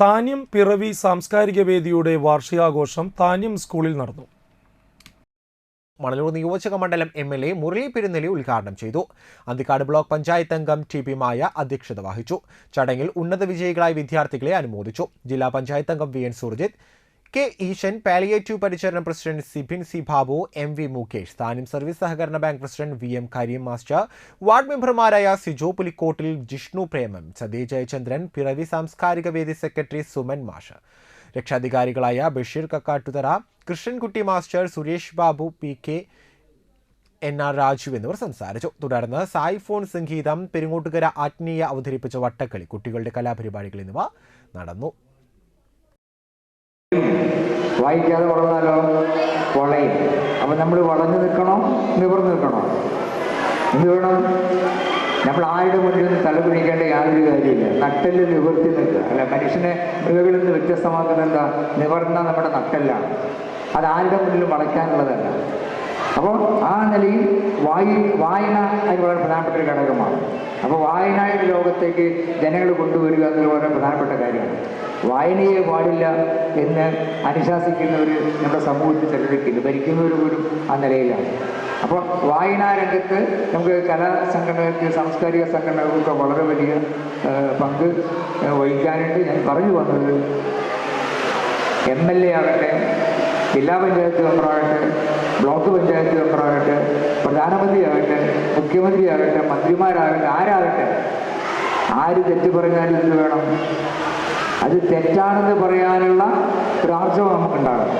താന്യം പിറവി സാംസ്കാരിക വേദിയുടെ വാർഷികാഘോഷം താന്യം സ്കൂളിൽ നടന്നു. മണലൂർ നിയോജക മണ്ഡലം M L A Murali Perunnelli ഉദ്ഘാടനം ചെയ്തു. അന്തിക്കാട് ബ്ലോക്ക് പഞ്ചായത്ത് അംഗം ടി പി മായ അധ്യക്ഷത വഹിച്ചു. ചടങ്ങിൽ ഉന്നത വിജയികളായ വിദ്യാർത്ഥികളെ അനുമോദിച്ചു. ജില്ലാ പഞ്ചായത്ത് അംഗം V N Surjith K Eeshan palliative പരിചരണ president Sibin C Babu M V Mukesh താനും സർവീസ് സഹകരണ bank president V M Kareem master ward മെമ്പർമാരായ സിജോ പുലിക്കോട്ടിൽ ജിഷ്ണു പ്രേമം സതീ ജയചന്ദ്രൻ പിറവി സാംസ്കാരിക വേദി സെക്രട്ടറി സുമൻ മാഷ്. രക്ഷാധികാരികളായ Basheer Kakkattuthara Krishnankutty master Suresh Babu P K N R Raju എന്നിവർ സംസാരിച്ചു. തുടർന്ന് സായിഫോൺ സംഗീതം പെരുങ്ങോട്ടുകര ആത്മീയ അവതരിപ്പിച്ച വട്ടക്കളി കുട്ടികളുടെ കലാപരിപാടികൾ എന്നിവ നടന്നു. വായിക്കാതെ വളർന്നാലോ? വളയും. അപ്പം നമ്മൾ വളഞ്ഞു നിൽക്കണോ? നിവർന്നു നിൽക്കണോ? എന്ത് വേണം? നമ്മൾ ആരുടെ മുന്നിൽ നിന്ന് തലപിടിക്കേണ്ട യാതൊരു കാര്യമില്ല നട്ടൽ നിവർത്തി നിൽക്കുക. അല്ല മനുഷ്യനെ മൃഗങ്ങളിൽ നിന്ന് വ്യത്യസ്തമാക്കുന്ന എന്താ നിവർന്ന നമ്മുടെ നട്ടല്ലാണ്. അത് ആരുടെ മുന്നിലും വളയ്ക്കാനുള്ളതല്ല. അപ്പോൾ ആ നിലയിൽ വായി വായന അതിന് വളരെ പ്രധാനപ്പെട്ട ഒരു ഘടകമാണ്. അപ്പോൾ വായനയുടെ ലോകത്തേക്ക് ജനങ്ങൾ കൊണ്ടുവരിക എന്നത് വളരെ പ്രധാനപ്പെട്ട കാര്യമാണ്. വായനയെ പാടില്ല എന്ന് അനുശാസിക്കുന്നവർ നമ്മുടെ സമൂഹത്തിൽ ചിലരൊക്കെയില്ല ഭരിക്കുന്നവർ പോലും ആ നിലയിലാണ്. അപ്പോൾ വായനാ രംഗത്ത് നമുക്ക് കലാ സംഘടനകൾക്ക് സാംസ്കാരിക സംഘടനകൾക്ക് വളരെ വലിയ പങ്ക് വഹിക്കാനുണ്ട്. ഞാൻ പറഞ്ഞു വന്നത് എം എൽ എ ആകട്ടെ ജില്ലാ പഞ്ചായത്ത് മെമ്പറാകട്ടെ ബ്ലോക്ക് പഞ്ചായത്ത് മെമ്പറാകട്ടെ പ്രധാനമന്ത്രിയാകട്ടെ മുഖ്യമന്ത്രിയാകട്ടെ മന്ത്രിമാരാകട്ടെ ആരാകട്ടെ ആര് തെറ്റ് പറഞ്ഞാലും എന്ത് വേണം? അത് തെറ്റാണെന്ന് പറയാനുള്ള ഒരു ആർജവം നമുക്കുണ്ടാകണം